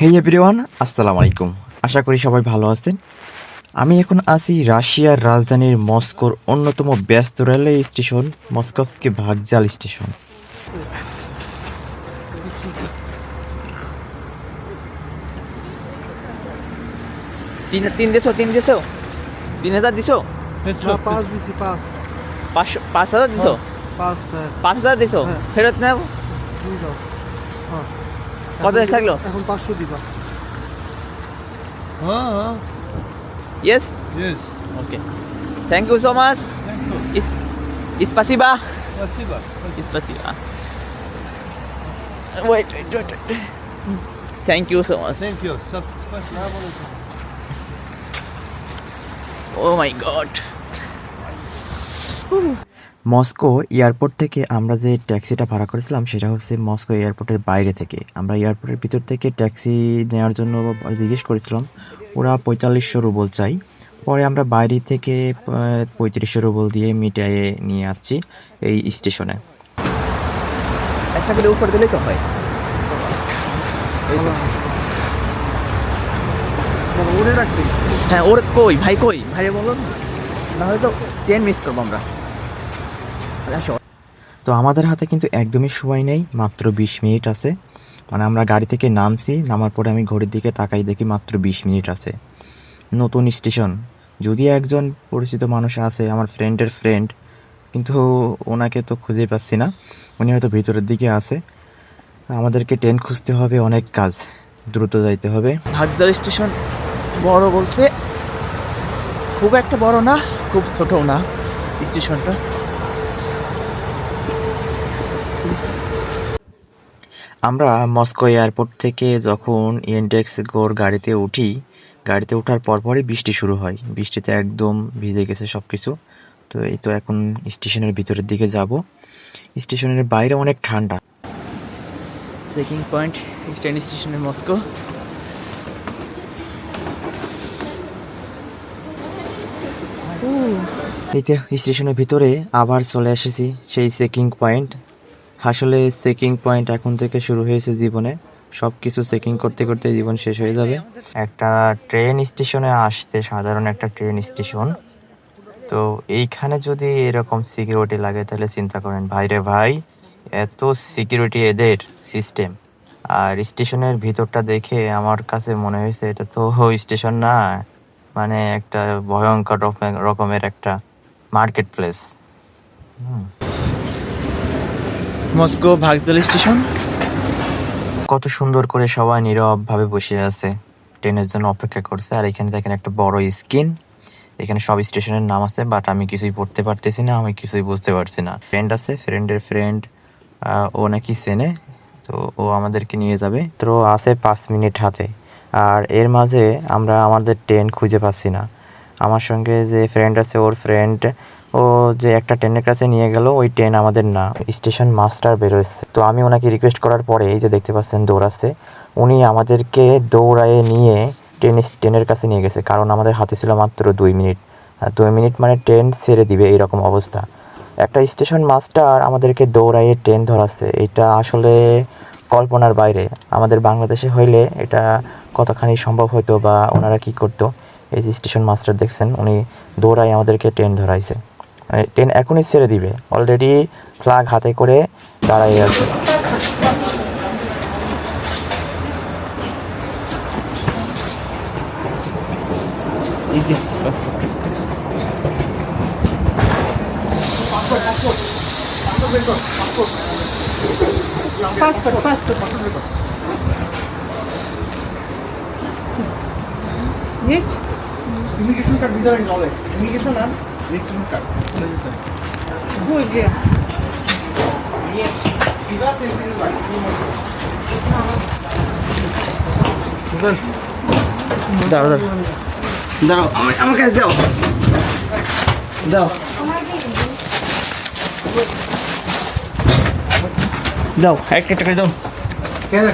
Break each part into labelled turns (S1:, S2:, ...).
S1: হে everyone আসসালামু আলাইকুম। আশা করি সবাই ভালো আছেন। আমি এখন আছি রাশিয়ার রাজধানীর মস্কোর অন্যতম ব্যস্ত রেলওয়ে স্টেশন মস্কোভস্কি ভাগজাল স্টেশন।
S2: তিন তিন দিছো তিন দিছো? তিন হাজার দিছো?
S3: পাঁচ দিছি পাঁচ।
S2: পাঁচশো পাঁচ হাজার দিছো?
S3: পাঁচ হ্যাঁ।
S2: পাঁচ হাজার দিছো?
S3: হ্যাঁ।
S2: ফেরত নেব
S3: হ্যাঁ।
S2: কত থাকলো
S3: এখন পাঁচশো দিবা
S2: হ্যাঁ yes yes okay thank you
S4: so
S2: much ইস্পাসিবা ইস্পাসিবা wait wait wait thank you
S4: so much thank you
S2: oh my god
S1: Moscow airport থেকে আমরা যে ট্যাক্সিটা ভাড়া করেছিলাম সেটা হচ্ছে মস্কো এয়ারপোর্টের বাইরে থেকে। আমরা এয়ারপোর্টের ভিতর থেকে ট্যাক্সি নেওয়ার জন্য জিজ্ঞেস করেছিলাম ওরা পঁয়তাল্লিশশো রুবল চাই। পরে আমরা বাইরে থেকে পঁয়ত্রিশশো রুবল দিয়ে মিটাইয়ে নিয়ে আসছি এই স্টেশনে।
S2: একটা করে উপর দিলেই তো হয়। হ্যাঁ ওর কই? ভাই কই? ভাই বলুন। না। হয়তো ট্রেন মিস করব আমরা।
S1: তো আমাদের হাতে কিন্তু একদমই সময় নেই মাত্র বিশ মিনিট আছে। মানে আমরা গাড়ি থেকে নামছি নামার পরে আমি ঘড়ির দিকে তাকাই দেখি মাত্র বিশ মিনিট আছে। নতুন স্টেশন। যদি একজন পরিচিত মানুষ আছে আমার ফ্রেন্ডের ফ্রেন্ড কিন্তু ওনাকে তো খুঁজে পাচ্ছি না। উনি হয়তো ভিতরের দিকে আছে। আমাদেরকে ট্রেন খুঁজতে হবে অনেক কাজ। দ্রুত যাইতে হবে।
S2: ভাগজাল স্টেশন বড় বলতে খুব একটা বড় না খুব ছোটও না স্টেশনটা।
S1: আমরা মস্কো এয়ারপোর্ট থেকে যখন ইন্ডেক্স গোর গাড়িতে উঠি গাড়িতে ওঠার পরপরই বৃষ্টি শুরু হয়। বৃষ্টিতে একদম ভিজে গেছে সব কিছু তো এই তো এখন স্টেশনের ভিতরের দিকে যাব। স্টেশনের বাইরে অনেক ঠান্ডা।
S2: চেকিং পয়েন্ট ট্রেন স্টেশনে মস্কো
S1: এই স্টেশনের ভিতরে আবার চলে এসেছি সেই চেকিং পয়েন্ট আসলে চেকিং পয়েন্ট এখন থেকে শুরু হয়েছে জীবনে। সব কিছু চেকিং করতে করতে জীবন শেষ হয়ে যাবে। একটা ট্রেন স্টেশনে আসতে সাধারণ একটা ট্রেন স্টেশন তো এইখানে যদি এরকম সিকিউরিটি লাগে তাহলে চিন্তা করেন, ভাই রে ভাই, এত সিকিউরিটি এদের সিস্টেম আর স্টেশনের ভিতরটা দেখে আমার কাছে মনে হয়েছে, এটা তো স্টেশন না। মানে একটা ভয়ঙ্কর রকমের একটা মার্কেট প্লেস
S2: মস্কো ভাগজাল স্টেশন।
S1: কত সুন্দর করে সবাই নীরব ভাবে বসে আছে। ট্রেনের জন্য অপেক্ষা করছে। আর এখানে দেখেন একটা বড় স্ক্রিন। এখানে সব স্টেশনের নাম আছে বাট আমি কিছুই পড়তে পারতেছি না, আমি কিছুই বুঝতে পারছি না। ফ্রেন্ড আছে ফ্রেন্ডের ফ্রেন্ড ও নাকি চেনে, তো ও আমাদেরকে নিয়ে যাবে। তো আছে পাঁচ মিনিট হাতে। আর এর মাঝে আমরা আমাদের ট্রেন খুঁজে পাচ্ছি না। আমার সঙ্গে যে ফ্রেন্ড আছে, ওর ফ্রেন্ড ও যে একটা ট্রেনের কাছে নিয়ে গেল, ওই ট্রেন আমাদের না, স্টেশন মাস্টার বেরোচ্ছে তো আমি ওনাকে রিকোয়েস্ট করার পরে, এই যে দেখতে পাচ্ছেন দৌড়াচ্ছে, উনি আমাদেরকে দৌড়ায়ে নিয়ে ট্রেন ট্রেনের কাছে নিয়ে গেছে, কারণ আমাদের হাতে ছিল মাত্র দুই মিনিট। দুই মিনিট মানে ট্রেন ছেড়ে দিবে, এইরকম অবস্থা। একটা স্টেশন মাস্টার আমাদেরকে দৌড়াইয়ে ট্রেন ধরাচ্ছে, এটা আসলে কল্পনার বাইরে। আমাদের বাংলাদেশে হইলে এটা কতখানি সম্ভব হতো বা ওনারা কি করতো? এই যে স্টেশন মাস্টার দেখছেন, উনি দৌড়াই আমাদেরকে ট্রেন ধরাইছে। মানে ট্রেন এখনই ছেড়ে দিবে। অলরেডি ফ্লাগ হাতে করে দাঁড়াই আছে।
S3: Immigration card immigration আর রেজিস্ট্রেশন কার্ড
S5: Свой где?
S2: দাঁড়াও দাঁড়াও দাঁড়াও আমার আমার কাছে দাও দাও দাও একটা একটা করে দাও
S3: কেন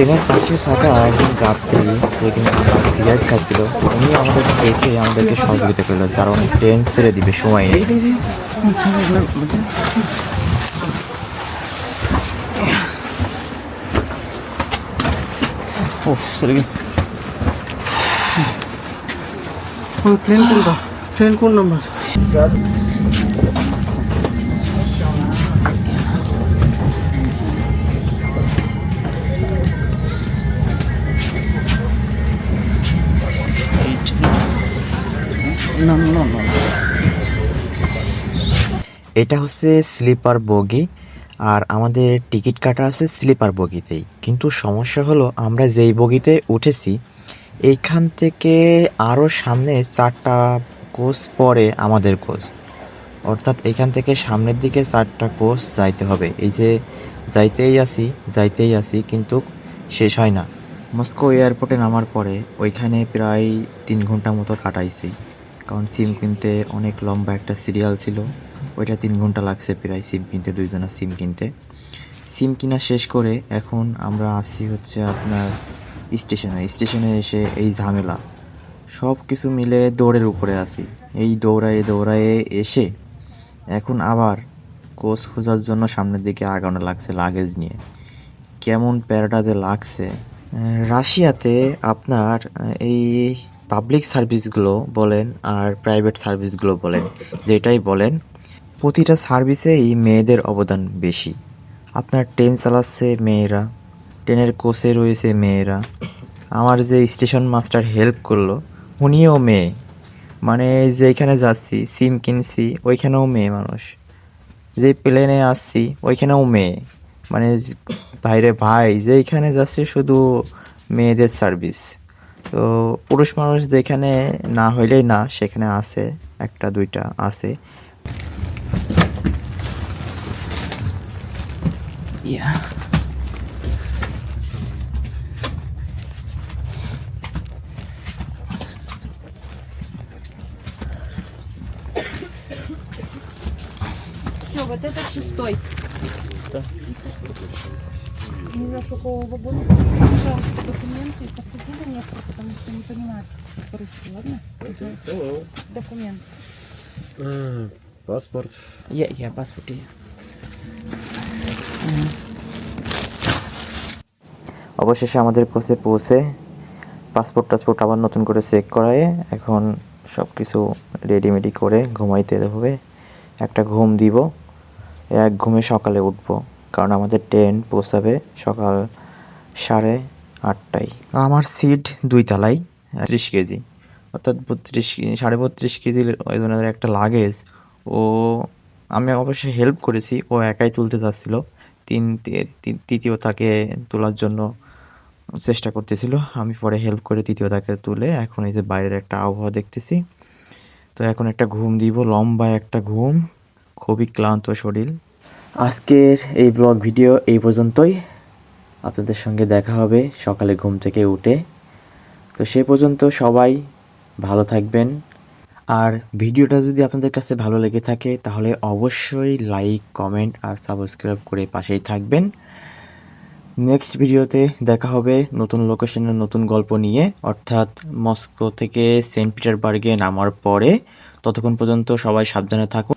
S1: ট্রেনের পাশে থাকা একজন যাত্রী যে কিন্তু সিগারেট খাচ্ছিল, উনি আমাদের দেখে আমাদেরকে সহযোগিতা করল, কারণ ট্রেন ছেড়ে দিবে, সময় নেই।
S3: ট্রেন ট্রেন কোন নম্বর?
S1: এটা হচ্ছে স্লিপার বগি, আর আমাদের টিকিট কাটা আছে স্লিপার বগিতেই। কিন্তু সমস্যা হলো, আমরা যেই বগিতে উঠেছি, এইখান থেকে আরও সামনে চারটা কোচ পরে আমাদের কোচ। অর্থাৎ এখান থেকে সামনের দিকে চারটা কোচ যাইতে হবে। এই যে যাইতেই আসি যাইতেই আসি, কিন্তু শেষ হয় না। মস্কো এয়ারপোর্টে নামার পরে ওইখানে প্রায় তিন ঘণ্টা মতো কাটাইছি। কারণ সিম কিনতে অনেক লম্বা একটা সিরিয়াল ছিল। ওইটা তিন ঘণ্টা লাগছে প্রায় সিম কিনতে দুইজনের সিম কিনতে। সিম কিনা শেষ করে এখন আমরা আসছি হচ্ছে আপনার স্টেশনে। স্টেশনে এসে এই ঝামেলা। সব কিছু মিলে দৌড়ের উপরে আসি। এই দৌড়ায়ে দৌড়ায়ে এসে এখন আবার কোচ খোঁজার জন্য সামনের দিকে আগানো লাগছে লাগেজ নিয়ে। কেমন প্যারাটাতে লাগছে। রাশিয়াতে আপনার এই পাবলিক সার্ভিসগুলো বলেন আর প্রাইভেট সার্ভিসগুলো বলেন, যেটাই বলেন, প্রতিটা সার্ভিসেই মেয়েদের অবদান বেশি। আপনার ট্রেন চালাচ্ছে মেয়েরা ট্রেনের কোচে রয়েছে মেয়েরা। আমার যে স্টেশন মাস্টার হেল্প করল, উনিও মেয়ে। মানে যেখানে যাচ্ছি সিম কিনছি, ওইখানেও মেয়ে মানুষ। যে প্লেনে আসছি, ওইখানেও মেয়ে। মানে বাইরে ভাই যেখানে যাচ্ছে শুধু মেয়েদের সার্ভিস তো পুরুষ মানুষ যেখানে না হইলেই না সেখানে আছে একটা দুইটা আছে
S2: ইয়া
S5: Все, вот этот шестой. Не знаю, с какого вагона. Пожалуйста, документы посади понимаю по-русски, ладно? Документ.
S4: Паспорт.
S2: ইয়া ইয়া পাসপোর্ট ইয়া
S1: অবশেষে আমাদের কোচে পৌঁছে পাসপোর্ট টাসপোর্ট আবার নতুন করে চেক করায় এখন সব কিছু রেডিমেডি করে ঘুমাইতে হবে একটা ঘুম দিব এক ঘুমে সকালে উঠব কারণ আমাদের ট্রেন পৌঁছাবে সকাল সাড়ে আটটায় আমার সিট দুই তালাই ত্রিশ কেজি। অর্থাৎ বত্রিশ সাড়ে বত্রিশ কেজির ওজনের একটা লাগেজ ও, আমি অবশ্যই হেল্প করেছি। ও একাই তুলতে চাচ্ছিল। তিন তৃতীয় তাকে তোলার জন্য চেষ্টা করতেছিল। আমি পরে হেল্প করে তৃতীয় তাকে তুলে এখন এই যে বাইরের একটা আবহাওয়া দেখতেছি। তো এখন একটা ঘুম দিব, লম্বা একটা ঘুম। খুবই ক্লান্ত শরীর। আজকের এই ব্লগ ভিডিও এই পর্যন্তই। আপনাদের সঙ্গে দেখা হবে সকালে ঘুম থেকে উঠে। তো সে পর্যন্ত সবাই ভালো থাকবেন। আর ভিডিওটা যদি আপনাদের কাছে ভালো লেগে থাকে, তাহলে অবশ্যই লাইক কমেন্ট আর সাবস্ক্রাইব করে পাশেই থাকবেন। নেক্সট ভিডিওতে দেখা হবে নতুন লোকেশনের নতুন গল্প নিয়ে। অর্থাৎ মস্কো থেকে সেন্ট পিটারবার্গে নামার পরে। ততক্ষণ পর্যন্ত সবাই সাবধানে থাকুন।